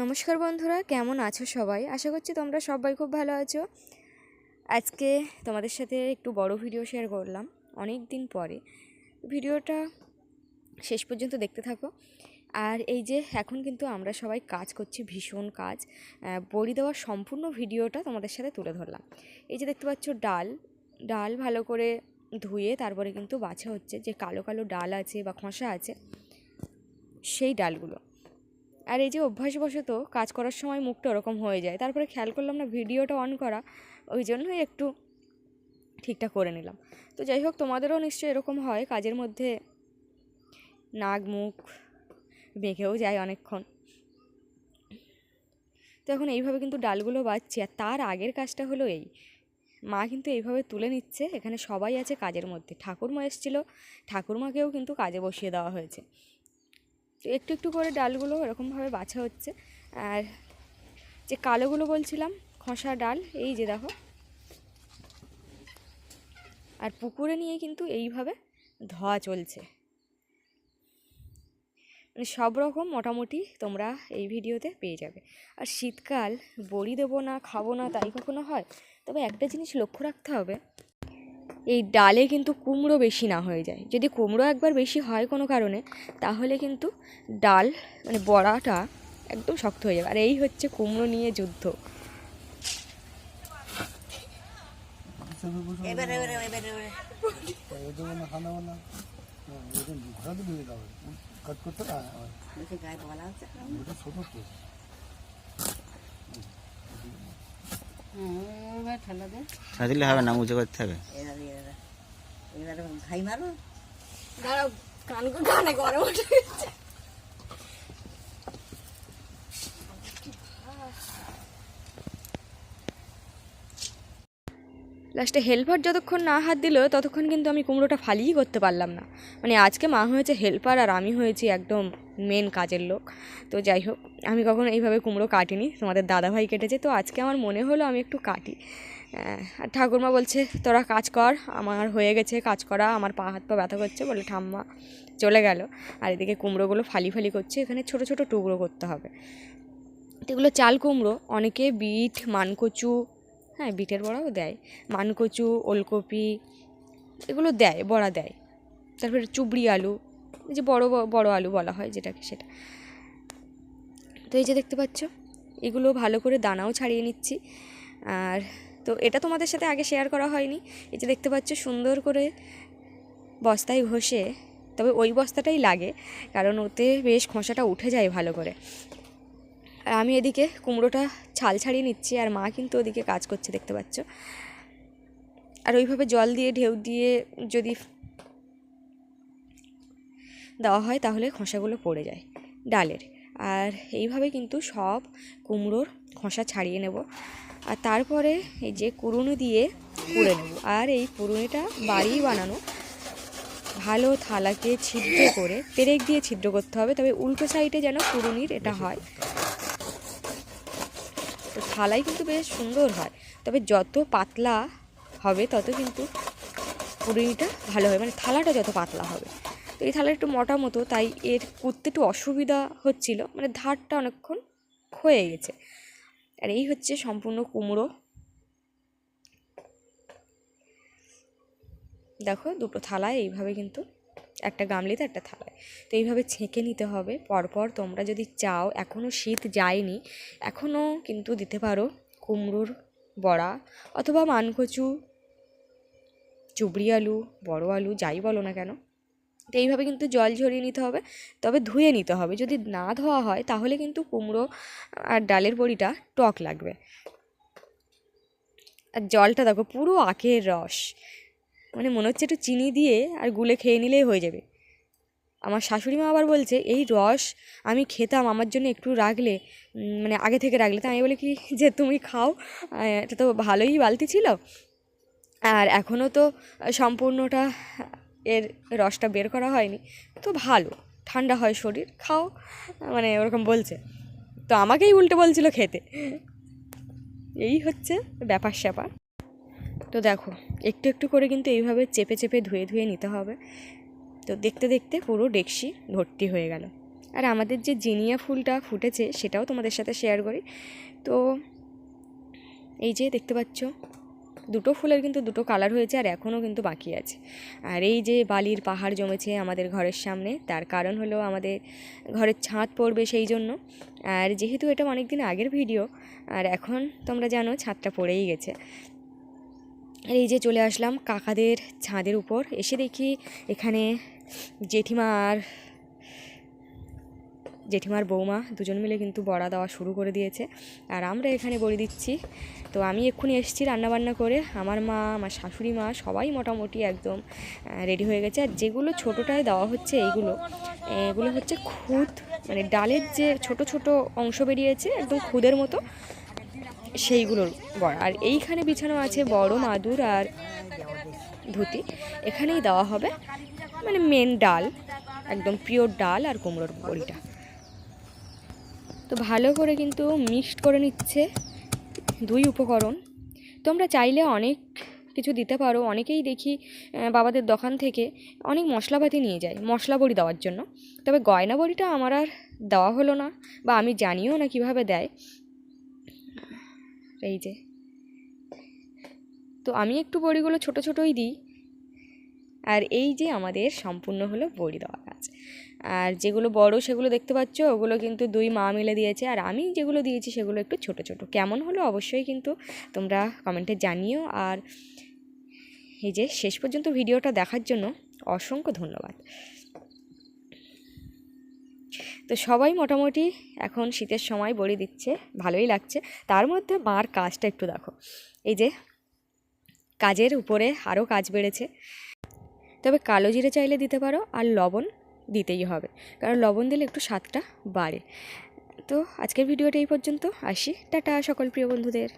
নমস্কার বন্ধুরা, কেমন আছো সবাই? আশা করছি তোমরা সবাই খুব ভালো আছো। আজকে তোমাদের সাথে একটু বড় ভিডিও শেয়ার করলাম অনেক দিন পরে। ভিডিওটা শেষ পর্যন্ত দেখতে থাকো। আর এই যে এখন কিন্তু আমরা সবাই কাজ করছি, ভীষণ কাজ। বড়ি দেওয়ার সম্পূর্ণ ভিডিওটা তোমাদের সাথে তুলে ধরলাম। এই যে দেখতে পাচ্ছ ডাল ডাল ভালো করে ধুয়ে তারপরে কিন্তু বাছা হচ্ছে। যে কালো কালো ডাল আছে বা খোসা আছে, সেই ডালগুলো। আর এই যে অভ্যাসবশত কাজ করার সময় মুখটা ওরকম হয়ে যায়। তারপরে খেয়াল করলাম না ভিডিওটা অন করা, ওই জন্যই একটু ঠিকঠাক করে নিলাম। তো যাই হোক, তোমাদেরও নিশ্চয়ই এরকম হয়, কাজের মধ্যে নাক, মুখ বেঁকেও যায় অনেকক্ষণ। তো এখন এইভাবে কিন্তু ডালগুলো বাজছি, আর তার আগের কাজটা হলো এই। মা কিন্তু এইভাবে তুলে নিচ্ছে, এখানে সবাই আছে কাজের মধ্যে। ঠাকুরমা এসেছিল, ঠাকুরমাকেও কিন্তু কাজে বসিয়ে দেওয়া হয়েছে। তো একটু একটু করে ডালগুলো এরকমভাবে বাছা হচ্ছে। আর যে কালোগুলো বলছিলাম, খসা ডাল, এই যে দেখো। আর পুকুরে নিয়ে কিন্তু এইভাবে ধোয়া চলছে। মানে সব রকম মোটামুটি তোমরা এই ভিডিওতে পেয়ে যাবে। আর শীতকাল, বড়ি দেবো না, খাব না, তাই কখনো হয়? তবে একটা জিনিস লক্ষ্য রাখতে হবে এই ডালে কিন্তু কুমড়ো বেশি না হয়ে যায়। যদি কুমড়ো একবার বেশি হয় কোনো কারণে তাহলে কিন্তু ডাল মানে বড়াটা একদম শক্ত হয়ে যাবে। আর এই হচ্ছে কুমড়ো নিয়ে যুদ্ধ। ঠান্ডা দিলে হবে না উঁচু করতে হবে। এবারে ঘাই মারো। দাঁড়াও কান কানে গরম উঠে লাস্টে হেল্পার যতক্ষণ না হাত দিল, ততক্ষণ কিন্তু আমি কুমড়োটা ফালিই করতে পারলাম না। মানে আজকে মা হয়েছে হেল্পার আর আমি হয়েছি একদম মেন কাজের লোক। তো যাই হোক, আমি কখনো এইভাবে কুমড়ো কাটিনি, তোমাদের দাদাভাই কেটেছে। তো আজকে আমার মনে হলো আমি একটু কাটি। আর ঠাকুরমা বলছে, তোরা কাজ কর, আমার হয়ে গেছে কাজ করা, আমার পা হাত পা ব্যথা করছে। বলে, ঠাম্মা চলে গেল। আর এদিকে কুমড়োগুলো ফালি ফালি করছে, এখানে ছোট ছোট টুকরো করতে হবে। এগুলো চাল কুমড়ো, অনেকে বিট, মানকচু হ্যাঁ বিটের বড়াও দেয়। মানকচু, ওলকপি এগুলো দেয়, বড়া দেয়। তারপরে চুবড়ি আলু যে বড় বড় আলু বলা হয় যেটাকে সেটা। তো এই যে দেখতে পাচ্ছ, এগুলো ভালো করে দানাও ছাড়িয়ে নিচ্ছি। আর তো এটা তোমাদের সাথে আগে শেয়ার করা হয়নি। এই যে দেখতে পাচ্ছ, সুন্দর করে বস্তায় ঘষে, তবে ওই বস্তাটাই লাগে, কারণ ওতে বেশ খোসাটা উঠে যায় ভালো করে। আমি এদিকে কুমড়োটা ছাল ছাড়িয়ে নিচ্ছি আর মা কিন্তু ওদিকে কাজ করছে দেখতে পাচ্ছ। আর ওইভাবে জল দিয়ে ঢেউ দিয়ে যদি দেওয়া হয় তাহলে খোসাগুলো পড়ে যায় ডালের। আর এইভাবে কিন্তু সব কুমড়োর খোসা ছাড়িয়ে নেব আর তারপরে এই যে কুড়ুনি দিয়ে কুড়ে নেব। আর এই কুড়ুনিটা বাড়িই বানানো ভালো থালাকে ছিদ্র করে পেরেক দিয়ে ছিদ্র করতে হবে তবে উল্টো সাইডে যেন কুড়ুনির এটা হয়। তো থালাই কিন্তু বেশ সুন্দর হয়। তবে যত পাতলা হবে, তত কিন্তু পুরিটা ভালো হবে মানে থালাটা যত পাতলা হবে। তো এই থালা একটু মোটা মতো, তাই এর করতে একটু অসুবিধা হচ্ছিল। মানে ধারটা অনেকক্ষণ ক্ষয়ে গেছে। আর এই হচ্ছে সম্পূর্ণ কুমড়ো। দেখো, দুটো থালায় এইভাবে কিন্তু একটা গামলিতে একটা থালায়। তো এইভাবে ছেঁকে নিতে হবে। পরপর তোমরা যদি চাও এখনও শীত যায়নি এখনও কিন্তু দিতে পারো কুমড়োর বড়া অথবা মানকচু, চুবড়ি আলু, বড় আলু, যাই বলো না কেন। তো এইভাবে কিন্তু জল ঝরিয়ে নিতে হবে, তবে ধুয়ে নিতে হবে। যদি না ধোয়া হয়, তাহলে কিন্তু কুমড়ো আর ডালের বড়িটা টক লাগবে। আর জলটা দেখো, পুরো আখের রস। মানে মনে হচ্ছে একটু চিনি দিয়ে আর গুলে খেয়ে নিলেই হয়ে যাবে। আমার শাশুড়ি মা আবার বলছে, এই রস আমি খেতাম, আমার জন্য একটু রাখলে মানে আগে থেকে রাখলে। তো আমি বলি কি, যে তুমি খাও এটা তো ভালোই বালতি ছিল। আর এখনও তো সম্পূর্ণটা এর রসটা বের করা হয়নি। তো ভালো, ঠান্ডা হয় শরীর, খাও মানে ওরকম বলছে। তো আমাকেই উল্টে বলছিল খেতে। এই হচ্ছে ব্যাপার স্যাপার তো দেখো, একটু একটু করে কিন্তু এইভাবে চেপে চেপে ধুয়ে ধুয়ে নিতে হবে। তো দেখতে দেখতে পুরো ডেকসি ভর্তি হয়ে গেল। আর আমাদের যে জিনিয়া ফুলটা ফুটেছে সেটাও তোমাদের সাথে শেয়ার করি। তো এই যে দেখতে পাচ্ছ, দুটো ফুলের কিন্তু দুটো কালার হয়েছে আর এখনও কিন্তু বাকি আছে। আর এই যে বালির পাহাড় জমেছে আমাদের ঘরের সামনে, তার কারণ হলো আমাদের ঘরের ছাদ পড়বে সেই জন্য। আর যেহেতু এটা অনেক দিন আগের ভিডিও আর এখন তোমরা জানো ছাদটা পড়েই গেছে। আর এই যে চলে আসলাম কাকাদের ছাদের উপর। এসে দেখি এখানে জেঠিমা আর জেঠিমার বৌমা দুজন মিলে কিন্তু বড়া দেওয়া শুরু করে দিয়েছে। আর আমরা এখানে বড়ি দিচ্ছি। তো আমি এক্ষুনি এসেছি রান্নাবান্না করে। আমার মা, আমার শাশুড়ি মা সবাই মোটামুটি একদম রেডি হয়ে গেছে। আর যেগুলো ছোটোটায় দেওয়া হচ্ছে এইগুলো, এগুলো হচ্ছে খুদ মানে ডালের যে ছোট ছোট অংশ বেরিয়েছে, একদম খুদের মতো। সেইগুলোর বড়া। আর এইখানে বিছানো আছে বড় মাদুর আর ধুতি। এখানেই দেওয়া হবে মানে মেন ডাল, একদম পিওর ডাল আর কুমড়োর বড়িটা। তো ভালো করে কিন্তু মিক্সড করে নিচ্ছে দুই উপকরণ। তোমরা চাইলে অনেক কিছু দিতে পারো। অনেকেই দেখি বাবাদের দোকান থেকে অনেক মশলাপাতি নিয়ে যায়, মশলা বড়ি দেওয়ার জন্য। তবে গয়না বড়িটা আমার আর দেওয়া হলো না বা আমি জানিও না কীভাবে দেয়। এই যে। তো আমি একটু বড়িগুলো ছোট ছোটই দিই। আর এই যে আমাদের সম্পূর্ণ হলো বড়ি দেওয়া কাজ আর যেগুলো বড় সেগুলো দেখতে পাচ্ছ, ওগুলো কিন্তু দুই মা মিলে দিয়েছে। আর আমি যেগুলো দিয়েছি সেগুলো একটু ছোট ছোট। কেমন হলো অবশ্যই কিন্তু তোমরা কমেন্টে জানিও। আর এই যে শেষ পর্যন্ত ভিডিওটা দেখার জন্য অসংখ্য ধন্যবাদ। তো সবাই মোটামুটি এখন শীতের সময় বড়ি দিচ্ছে, ভালোই লাগছে। তার মধ্যে মার কাজটা একটু দেখো। এই যে, কাজের উপরে আরও কাজ বেড়েছে। তবে কালো জিরে চাইলে দিতে পারো আর লবণ দিতেই হবে, কারণ লবণ দিলে একটু স্বাদটা বাড়ে। তো আজকের ভিডিওটা এই পর্যন্ত। আসি। টাটা সকল প্রিয় বন্ধুদের।